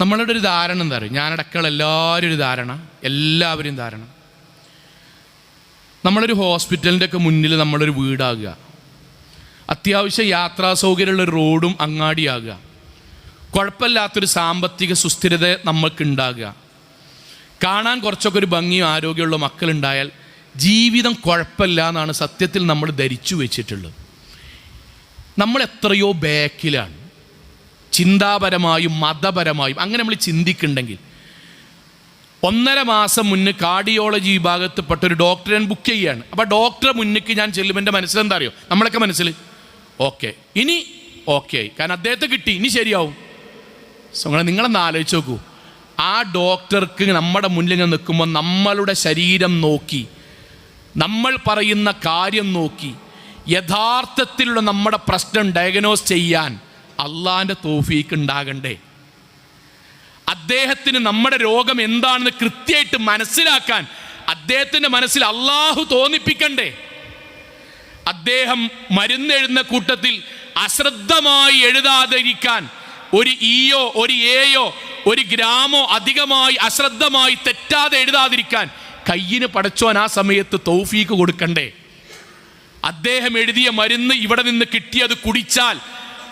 നമ്മളുടെ ഒരു ധാരണ എന്താ പറയുക ഞാനടക്കമുള്ള എല്ലാവരും ഒരു ധാരണ എല്ലാവരും ധാരണ. നമ്മളൊരു ഹോസ്പിറ്റലിന്റെ ഒക്കെ മുന്നിൽ നമ്മളൊരു വീടാകുക. അത്യാവശ്യം യാത്രാ സൗകര്യമുള്ള റോഡും അങ്ങാടിയാകുക. കുഴപ്പമില്ലാത്തൊരു സാമ്പത്തിക സുസ്ഥിരത നമ്മൾക്കുണ്ടാകുക. കാണാൻ കുറച്ചൊക്കെ ഒരു ഭംഗിയും ആരോഗ്യമുള്ള മക്കളുണ്ടായാൽ ജീവിതം കുഴപ്പമില്ല എന്നാണ് സത്യത്തിൽ നമ്മൾ ധരിച്ചു വെച്ചിട്ടുള്ളത്. നമ്മൾ എത്രയോ ബാക്കിലാണ്. ചിന്താപരമായും മതപരമായും അങ്ങനെ നമ്മൾ ചിന്തിക്കുന്നുണ്ടെങ്കിൽ ഒന്നര മാസം മുന്നേ കാർഡിയോളജി വിഭാഗത്തിൽപ്പെട്ട ഒരു ഡോക്ടറെ ഞാൻ ബുക്ക് ചെയ്യുകയാണ് അപ്പോൾ ഡോക്ടറെ മുന്നേക്ക് ഞാൻ ചെല്ലുമ്പോൾ എന്റെ മനസ്സിലെന്താ അറിയോ? നമ്മളൊക്കെ മനസ്സിൽ ഓക്കെ ഇനി ഓക്കെ ആയി. കാരണം അദ്ദേഹത്തെ കിട്ടി ഇനി ശരിയാവും. നിങ്ങൾ നിങ്ങളൊന്ന് ആലോചിച്ച് നോക്കൂ. ആ ഡോക്ടർക്ക് നമ്മുടെ മുന്നിൽ ഇങ്ങനെ നിൽക്കുമ്പോൾ നമ്മളുടെ ശരീരം നോക്കി നമ്മൾ പറയുന്ന കാര്യം നോക്കി യഥാർത്ഥത്തിലുള്ള നമ്മുടെ പ്രശ്നം ഡയഗ്നോസ് ചെയ്യാൻ അള്ളാന്റെ തോഫീക്ക് ഉണ്ടാകണ്ടേ? അദ്ദേഹത്തിന് നമ്മുടെ രോഗം എന്താണെന്ന് കൃത്യമായിട്ട് മനസ്സിലാക്കാൻ അദ്ദേഹത്തിന്റെ മനസ്സിൽ അള്ളാഹു തോന്നിപ്പിക്കണ്ടേ? അദ്ദേഹം മരുന്നെഴുന്ന കൂട്ടത്തിൽ അശ്രദ്ധമായി എഴുതാതിരിക്കാൻ ഒരു ഇയോ ഒരു എയോ ഒരു ഗ്രാമോ അധികമായി അശ്രദ്ധമായി തെറ്റാതെ എഴുതാതിരിക്കാൻ കയ്യിന് പടച്ചോൻ ആ സമയത്ത് തൗഫീക്ക് കൊടുക്കണ്ടേ? അദ്ദേഹം എഴുതിയ മരുന്ന് ഇവിടെ നിന്ന് കിട്ടിയത് കുടിച്ചാൽ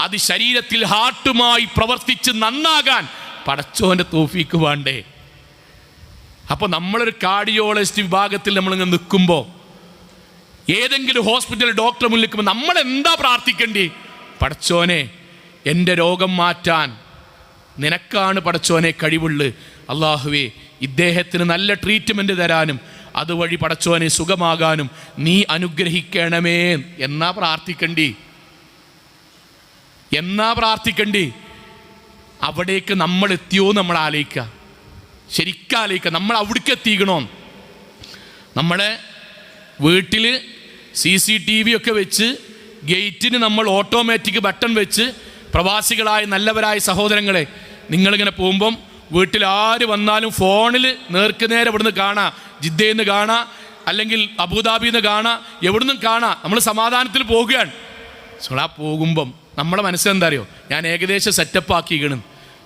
അത് ശരീരത്തിൽ ഹാർട്ടുമായി പ്രവർത്തിച്ച് നന്നാകാൻ പടച്ചോന്റെ തോഫീക്ക് വേണ്ടേ? അപ്പോൾ നമ്മളൊരു കാർഡിയോളജിസ്റ്റ് വിഭാഗത്തിൽ നമ്മളിങ്ങനെ നിൽക്കുമ്പോൾ ഏതെങ്കിലും ഹോസ്പിറ്റൽ ഡോക്ടറെ മുന്നിൽ നിൽക്കുമ്പോൾ നമ്മൾ എന്താ പ്രാർത്ഥിക്കേണ്ടി? പടച്ചോനെ എന്റെ രോഗം മാറ്റാൻ നിനക്കാണ് പടച്ചോനെ കഴിവുള്ളു. അള്ളാഹുവേ ഇദ്ദേഹത്തിന് നല്ല ട്രീറ്റ്മെന്റ് തരാനും അതുവഴി പടച്ചോനെ സുഖമാകാനും നീ അനുഗ്രഹിക്കണമേ എന്നാ പ്രാർത്ഥിക്കണ്ടി. എന്നാ പ്രാർത്ഥിക്കണ്ടേ? അവിടേക്ക് നമ്മൾ എത്തിയോ നമ്മൾ ആലോചിക്കുക. ശരിക്കും ആലോചിക്കുക. നമ്മൾ അവിടേക്ക് എത്തിക്കണോ? നമ്മുടെ വീട്ടിൽ സി സി ടി വി ഒക്കെ വെച്ച് ഗേറ്റിന് നമ്മൾ ഓട്ടോമാറ്റിക് ബട്ടൺ വെച്ച് പ്രവാസികളായ നല്ലവരായ സഹോദരങ്ങളെ നിങ്ങളിങ്ങനെ പോകുമ്പം വീട്ടിൽ ആര് വന്നാലും ഫോണിൽ നേർക്ക് നേരെ ഇവിടുന്ന് കാണാം. ജിദ്ദയിൽ നിന്ന് കാണാം. അല്ലെങ്കിൽ അബുദാബിയിൽ നിന്ന് കാണാം. എവിടുന്നും കാണാം. നമ്മൾ സമാധാനത്തിൽ പോവുകയാണ് സോ ആ പോകുമ്പം നമ്മളെ മനസ്സിലെന്താ അറിയോ ഞാൻ ഏകദേശം സെറ്റപ്പ് ആക്കിക്കണം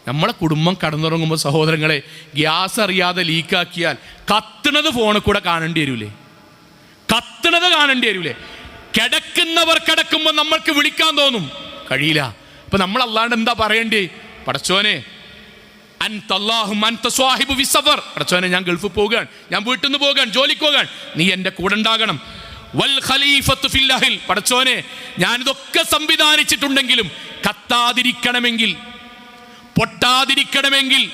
നമ്മളെ കുടുംബം കടന്നുറങ്ങുമ്പോൾ സഹോദരങ്ങളെ ഗ്യാസ് അറിയാതെ ലീക്കാക്കിയാൽ കത്തണത് ഫോണിൽ കൂടെ കാണേണ്ടി വരൂലേ? കത്തണത് കാണേണ്ടി വരൂലേ? കിടക്കുന്നവർ കിടക്കുമ്പോൾ നമ്മൾക്ക് വിളിക്കാൻ തോന്നും. കഴിയില്ല. അപ്പൊ നമ്മൾ അല്ലാണ്ട് എന്താ പറയണ്ടേ? പടച്ചോനെ പടച്ചോനെ ഞാൻ ഗൾഫ് പോവുകയാണ്. ഞാൻ വീട്ടിൽ നിന്ന് പോകാൻ ജോലിക്ക് പോകാൻ നീ എന്റെ കൂടെ ഉണ്ടാകണം. വൽ പടച്ചോനെ ഞാനിതൊക്കെ സംവിധാനിച്ചിട്ടുണ്ടെങ്കിലും കത്താതിരിക്കണമെങ്കിൽ പൊട്ടാതിരിക്കണമെങ്കിൽ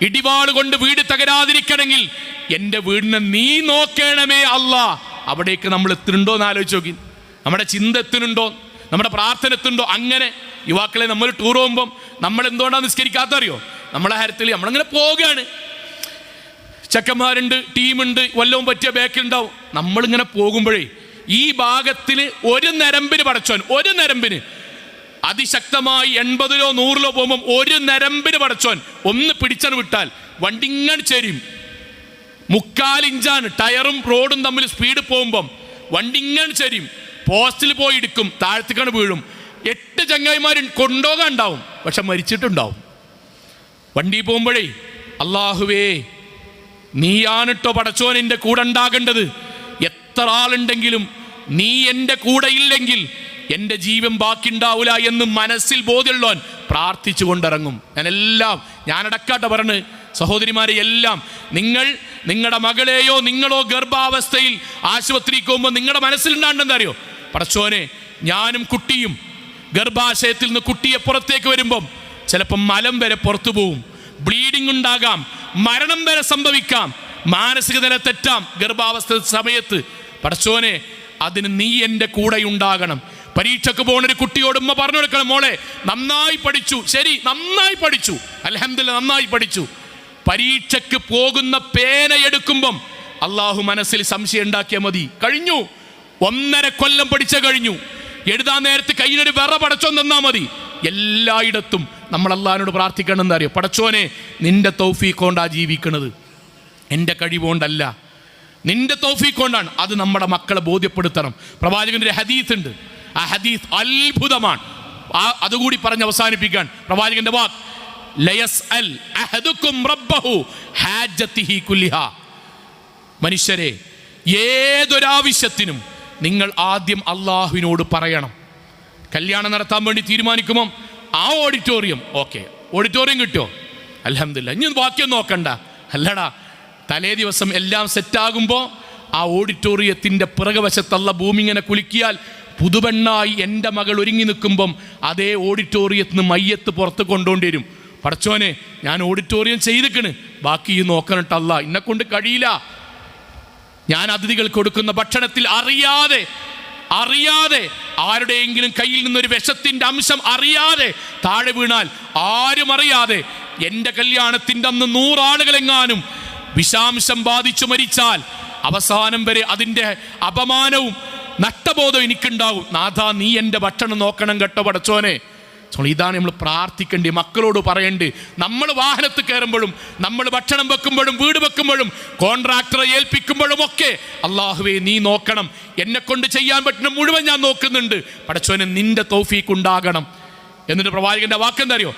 ഇടിവാൾ കൊണ്ട് വീട് തകരാതിരിക്കണമെങ്കിൽ എന്റെ വീടിനെ നീ നോക്കണമേ അല്ല. അവിടേക്ക് നമ്മൾ എത്തുന്നുണ്ടോ എന്ന് ആലോചിച്ച് നോക്കി. നമ്മുടെ ചിന്ത എത്തുന്നുണ്ടോ? നമ്മുടെ പ്രാർത്ഥന എത്തുന്നുണ്ടോ? അങ്ങനെ യുവാക്കളെ നമ്മൾ ടൂർ പോകുമ്പം നമ്മൾ എന്തുകൊണ്ടാണ് നിസ്കരിക്കാത്തറിയോ നമ്മളെ കാര്യത്തിൽ നമ്മളിങ്ങനെ പോവുകയാണ്. ചെക്കന്മാരുണ്ട് ടീമുണ്ട് വല്ലവും പറ്റിയ ബാക്കിലുണ്ടാവും. നമ്മളിങ്ങനെ പോകുമ്പോഴേ ഈ ഭാഗത്തിൽ ഒരു നരമ്പിന് പടച്ചോൻ ഒരു നരമ്പിന് അതിശക്തമായി എൺപതിലോ നൂറിലോ പോകുമ്പം ഒരു നരമ്പിന് പടച്ചോൻ ഒന്ന് പിടിച്ചാണ് വിട്ടാൽ വണ്ടി ഇങ്ങനെ ചേരും മുക്കാലിഞ്ചാണ് ടയറും റോഡും തമ്മിൽ സ്പീഡ് പോകുമ്പം വണ്ടി ഇങ്ങനെ ചേരും പോസ്റ്റിൽ പോയി ഇടിക്കും താഴത്തേക്കാണ് വീഴും. എട്ട് ചങ്ങായിമാർ കൊണ്ടുപോകാൻ ഉണ്ടാവും പക്ഷെ മരിച്ചിട്ടുണ്ടാവും. വണ്ടി പോകുമ്പോഴേ അള്ളാഹുവേ നീയാണിട്ടോ പടച്ചോൻ എന്റെ കൂടെ ഉണ്ടാകേണ്ടത്? എത്ര ആളുണ്ടെങ്കിലും നീ എന്റെ കൂടെ ഇല്ലെങ്കിൽ എന്റെ ജീവൻ ബാക്കിണ്ടാവൂല എന്ന് മനസ്സിൽ ബോധ്യമുള്ളവൻ പ്രാർത്ഥിച്ചു കൊണ്ടിറങ്ങും. ഞാനെല്ലാം ഞാനടക്കാട്ട പറഞ്ഞ്. സഹോദരിമാരെ എല്ലാം. നിങ്ങൾ നിങ്ങളുടെ മകളെയോ നിങ്ങളോ ഗർഭാവസ്ഥയിൽ ആശുപത്രിക്ക് പോകുമ്പോൾ നിങ്ങളുടെ മനസ്സിലുണ്ടാണ്ടെന്താ അറിയോ പടച്ചോനെ ഞാനും കുട്ടിയും ഗർഭാശയത്തിൽ നിന്ന് കുട്ടിയെ പുറത്തേക്ക് വരുമ്പം ചിലപ്പം മലം വരെ പുറത്തു പോവും. ബ്ലീഡിംഗ് ഉണ്ടാകാം മരണം വരെ സംഭവിക്കാം. മാനസിക നില തെറ്റാം. ഗർഭാവസ്ഥ സമയത്ത്. പടച്ചോനെ അതിന് നീ എന്റെ കൂടെ ഉണ്ടാകണം. പരീക്ഷക്ക് പോകുന്ന ഒരു കുട്ടിയോട് ഉമ്മ പറഞ്ഞു കൊടുക്കണം മോളെ നന്നായി പഠിച്ചു. ശരി നന്നായി പഠിച്ചു. അലഹമില്ല നന്നായി പഠിച്ചു. പരീക്ഷയ്ക്ക് പോകുന്ന പേന എടുക്കുമ്പം അള്ളാഹു മനസ്സിൽ സംശയം ഉണ്ടാക്കിയാൽ മതി. കഴിഞ്ഞു. ഒന്നര കൊല്ലം പഠിച്ച കഴിഞ്ഞു. എഴുതാൻ നേരത്ത് കയ്യിലൊരു വിറ പടച്ചോ തന്നാ മതി. എല്ലായിടത്തും നമ്മൾ അള്ളഹാനോട് പ്രാർത്ഥിക്കണം എന്താ അറിയോ? പടച്ചോനെ നിന്റെ തൗഫീഖ് കൊണ്ടാ ജീവിക്കണത്. എന്റെ കഴിവുകൊണ്ടല്ല നിന്റെ തൗഫീഖ് കൊണ്ടാണ്. അത് നമ്മുടെ മക്കളെ ബോധ്യപ്പെടുത്തണം. പ്രവാചകന്റെ ഹദീസ് ഉണ്ട്. ആ ഹദീസ് അത്ഭുതമാണ്. ആ അതുകൂടി പറഞ്ഞ് അവസാനിപ്പിക്കാൻ പ്രവാചകന്റെ വാക്ക്. ലയസ് അൽ അഹദുക്കും റബ്ബഹു ഹാജത്തിഹി മനുഷ്യരെ ഏതൊരാവശ്യത്തിനും നിങ്ങൾ ആദ്യം അള്ളാഹുവിനോട് പറയണം. കല്യാണം നടത്താൻ വേണ്ടി തീരുമാനിക്കുമ്പം ആ ഓഡിറ്റോറിയം ഓക്കെ ഓഡിറ്റോറിയം കിട്ടുമോ അലഹമില്ല ഇനി ബാക്കിയൊന്നും നോക്കണ്ട. അല്ലടാ തലേ ദിവസം എല്ലാം സെറ്റാകുമ്പോൾ ആ ഓഡിറ്റോറിയത്തിന്റെ പിറകുവശത്തുള്ള ഭൂമി ഇങ്ങനെ കുലുക്കിയാൽ പുതുപെണ്ണായി എന്റെ മകൾ ഒരുങ്ങി നിൽക്കുമ്പം അതേ ഓഡിറ്റോറിയത്തിൽ നിന്ന് മയ്യത്ത് പുറത്ത് കൊണ്ടുകൊണ്ടിരും പടച്ചോനെ ഞാൻ ഓഡിറ്റോറിയം ചെയ്തിക്കണ്. ബാക്കി ഈ നോക്കണട്ടല്ല എന്നെ കൊണ്ട് കഴിയില്ല. ഞാൻ അതിഥികൾ കൊടുക്കുന്ന ഭക്ഷണത്തിൽ അറിയാതെ അറിയാതെ ആരുടെയെങ്കിലും കയ്യിൽ നിന്നൊരു വിഷത്തിന്റെ അംശം അറിയാതെ താഴെ വീണാൽ ആരും അറിയാതെ എന്റെ കല്യാണത്തിന്റെ അന്ന് നൂറാളുകളെങ്ങാനും വിഷാംശം ബാധിച്ചു മരിച്ചാൽ അവസാനം വരെ അതിന്റെ അപമാനവും നഷ്ടബോധം എനിക്കുണ്ടാവും. നാഥ നീ എന്റെ ഭക്ഷണം നോക്കണം കേട്ടോ പടച്ചോനെ. സോ ഇതാണ് നമ്മൾ പ്രാർത്ഥിക്കേണ്ടി മക്കളോട് പറയേണ്ടി. നമ്മൾ വാഹനത്തിൽ കയറുമ്പോഴും നമ്മൾ ഭക്ഷണം വെക്കുമ്പോഴും വീട് വെക്കുമ്പോഴും കോൺട്രാക്ടറെ ഏൽപ്പിക്കുമ്പോഴും ഒക്കെ അള്ളാഹുവേ നീ നോക്കണം. എന്നെ കൊണ്ട് ചെയ്യാൻ പറ്റുന്ന മുഴുവൻ ഞാൻ നോക്കുന്നുണ്ട്. പടച്ചോനെ നിന്റെ തൗഫീക്ക് ഉണ്ടാകണം. എന്നിട്ട് പ്രവാചകന്റെ വാക്കെന്താ അറിയോ.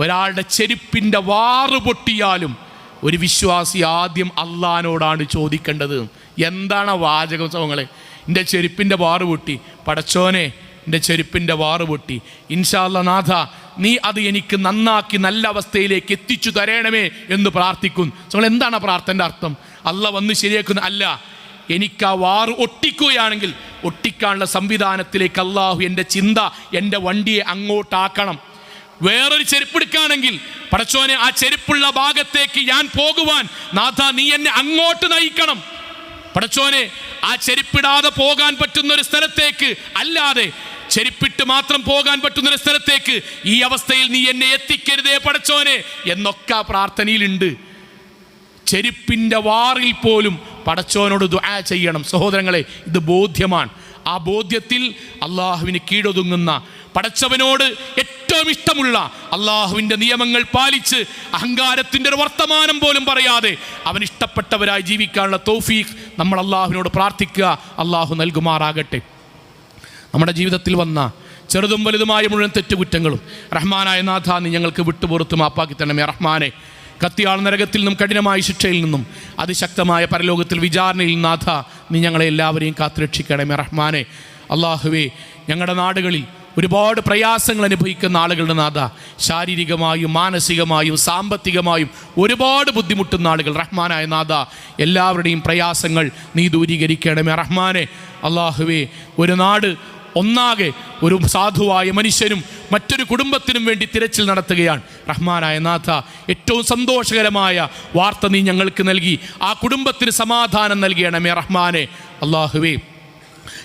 ഒരാളുടെ ചെരുപ്പിന്റെ വാറ് പൊട്ടിയാലും ഒരു വിശ്വാസി ആദ്യം അള്ളഹാനോടാണ് ചോദിക്കേണ്ടത്. എന്താണ് ആ വാചകം സോങ്ങളെ എന്റെ ചെരുപ്പിന്റെ വാറ് പൊട്ടി. പടച്ചോനെ എന്റെ ചെരുപ്പിന്റെ വാറ് പൊട്ടി. ഇൻഷാല്ല നാഥ നീ അത് എനിക്ക് നന്നാക്കി നല്ല അവസ്ഥയിലേക്ക് എത്തിച്ചു തരണമേ എന്ന് പ്രാർത്ഥിക്കും നമ്മൾ എന്താണ് പ്രാർത്ഥന്റെ അർത്ഥം? അല്ല വന്ന് ശരിയാക്കുന്ന. അല്ല എനിക്ക് ആ വാറ് ഒട്ടിക്കുകയാണെങ്കിൽ ഒട്ടിക്കാനുള്ള സംവിധാനത്തിലേക്ക് അള്ളാഹു എന്റെ ചിന്ത എന്റെ വണ്ടിയെ അങ്ങോട്ടാക്കണം. വേറൊരു ചെരുപ്പെടുക്കുകയാണെങ്കിൽ പടച്ചോനെ ആ ചെരുപ്പുള്ള ഭാഗത്തേക്ക് ഞാൻ പോകുവാൻ നാഥ നീ എന്നെ അങ്ങോട്ട് നയിക്കണം. പടച്ചോനെ ആ ചെരുപ്പിടാതെ പോകാൻ പറ്റുന്ന ഒരു സ്ഥലത്തേക്ക് അല്ലാതെ ചെരുപ്പിട്ട് മാത്രം പോകാൻ പറ്റുന്ന ഒരു സ്ഥലത്തേക്ക് ഈ അവസ്ഥയിൽ നീ എന്നെ എത്തിക്കരുതേ പടച്ചോനെ എന്നൊക്കെ ആ പ്രാർത്ഥനയിലുണ്ട്. ചെരുപ്പിന്റെ വാറിൽ പോലും പടച്ചോനോട് ദുആ ചെയ്യണം. സഹോദരങ്ങളെ ഇത് ബോധ്യമാണ്. ആ ബോധ്യത്തിൽ അള്ളാഹുവിന് കീഴൊതുങ്ങുന്ന പടച്ചവനോട് ഏറ്റവും ഇഷ്ടമുള്ള അള്ളാഹുവിന്റെ നിയമങ്ങൾ പാലിച്ച് അഹങ്കാരത്തിന്റെ ഒരു വർത്തമാനം പോലും പറയാതെ അവൻ ഇഷ്ടപ്പെട്ടവരായി ജീവിക്കാനുള്ള തോഫീഖ് നമ്മൾ അള്ളാഹുവിനോട് പ്രാർത്ഥിക്കുക. അള്ളാഹു നൽകുമാറാകട്ടെ. നമ്മുടെ ജീവിതത്തിൽ വന്ന ചെറുതും വലുതുമായ മുഴുവൻ തെറ്റുകുറ്റങ്ങളും റഹ്മാനായ നാഥ നീ ഞങ്ങൾക്ക് വിട്ടുപുറത്ത് മാപ്പാക്കി തരണമേ. റഹ്മാനെ കത്തിയാൾ നരകത്തിൽ നിന്നും കഠിനമായ ശിക്ഷയിൽ നിന്നും അതിശക്തമായ പരലോകത്തിൽ വിചാരണയിൽ നാഥ നീ ഞങ്ങളെ എല്ലാവരെയും കാത്തുരക്ഷിക്കണമേ. റഹ്മാനെ അള്ളാഹുവേ ഞങ്ങളുടെ നാടുകളിൽ ഒരുപാട് പ്രയാസങ്ങൾ അനുഭവിക്കുന്ന ആളുകളുടെ നാഥ. ശാരീരികമായും മാനസികമായും സാമ്പത്തികമായും ഒരുപാട് ബുദ്ധിമുട്ടുന്ന ആളുകൾ. റഹ്മാനായ നാഥ എല്ലാവരുടെയും പ്രയാസങ്ങൾ നീ ദൂരീകരിക്കണമേ. റഹ്മാനെ അള്ളാഹുവേ ഒരു നാട് ഒന്നാകെ ഒരു സാധുവായ മനുഷ്യനും മറ്റൊരു കുടുംബത്തിനും വേണ്ടി തിരച്ചിൽ നടത്തുകയാണ്. റഹ്മാനായ നാഥ ഏറ്റവും സന്തോഷകരമായ വാർത്ത നീ ഞങ്ങൾക്ക് നൽകി. ആ കുടുംബത്തിന് സമാധാനം നൽകിയണമേ റഹ്മാനെ. അള്ളാഹുവേ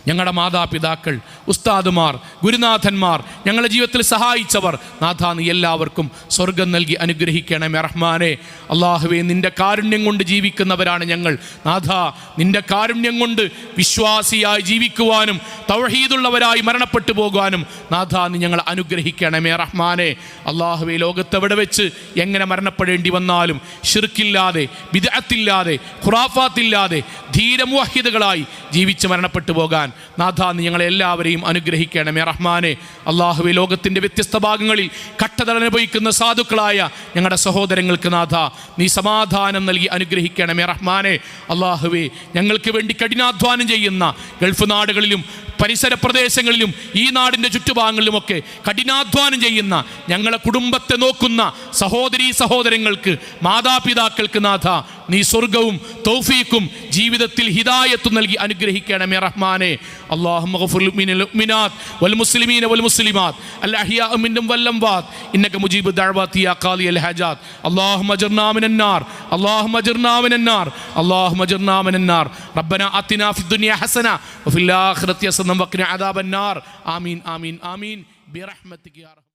ഞങ്ങളുടെ മാതാപിതാക്കൾ ഉസ്താദുമാർ ഗുരുനാഥന്മാർ ഞങ്ങളുടെ ജീവിതത്തിൽ സഹായിച്ചവർ. നാഥ നീ എല്ലാവർക്കും സ്വർഗം നൽകി അനുഗ്രഹിക്കണമേ റഹ്മാനെ. അള്ളാഹുവെ നിന്റെ കാരുണ്യം കൊണ്ട് ജീവിക്കുന്നവരാണ് ഞങ്ങൾ. നാഥ നിന്റെ കാരുണ്യം കൊണ്ട് വിശ്വാസിയായി ജീവിക്കുവാനും തൗഹീദുള്ളവരായി മരണപ്പെട്ടു പോകുവാനും നാഥ നീ ഞങ്ങൾ അനുഗ്രഹിക്കണമേ റഹ്മാനെ. അള്ളാഹുവെ ലോകത്തെവിടെ വെച്ച് എങ്ങനെ മരണപ്പെടേണ്ടി വന്നാലും ഷിർക്കില്ലാതെ വിദഗ്ധില്ലാതെ ഖുറാഫാത്തില്ലാതെ ധീരമുഹിതകളായി ജീവിച്ച് മരണപ്പെട്ടു പോകാൻ നാഥ നീ ഞങ്ങളെ എല്ലാവരെയും അനുഗ്രഹിക്കണമേ. റഹ്മാനെ അള്ളാഹുവെ ലോകത്തിന്റെ വ്യത്യസ്ത ഭാഗങ്ങളിൽ കട്ടതൽ അനുഭവിക്കുന്ന സാധുക്കളായ ഞങ്ങളുടെ സഹോദരങ്ങൾക്ക് നാഥ നീ സമാധാനം നൽകി അനുഗ്രഹിക്കണമേ. റഹ്മാനെ അള്ളാഹുവെ ഞങ്ങൾക്ക് വേണ്ടി കഠിനാധ്വാനം ചെയ്യുന്ന ഗൾഫ് നാടുകളിലും പരിസര പ്രദേശങ്ങളിലും ഈ നാടിന്റെ ചുറ്റുഭാഗങ്ങളിലുമൊക്കെ കഠിനാധ്വാനം ചെയ്യുന്ന ഞങ്ങളെ കുടുംബത്തെ നോക്കുന്ന സഹോദരീ സഹോദരങ്ങൾക്ക് മാതാപിതാക്കൾക്ക് നാഥ നീ സ്വർഗവും തൗഫീക്കും ജീവിതത്തിൽ ഹിദായത്ത് നൽകി അനുഗ്രഹിക്കണമേ റഹ്മാനെ. ആമീൻ ആമീൻ ആമീൻ. ബിറഹ്മത്തിക്ക്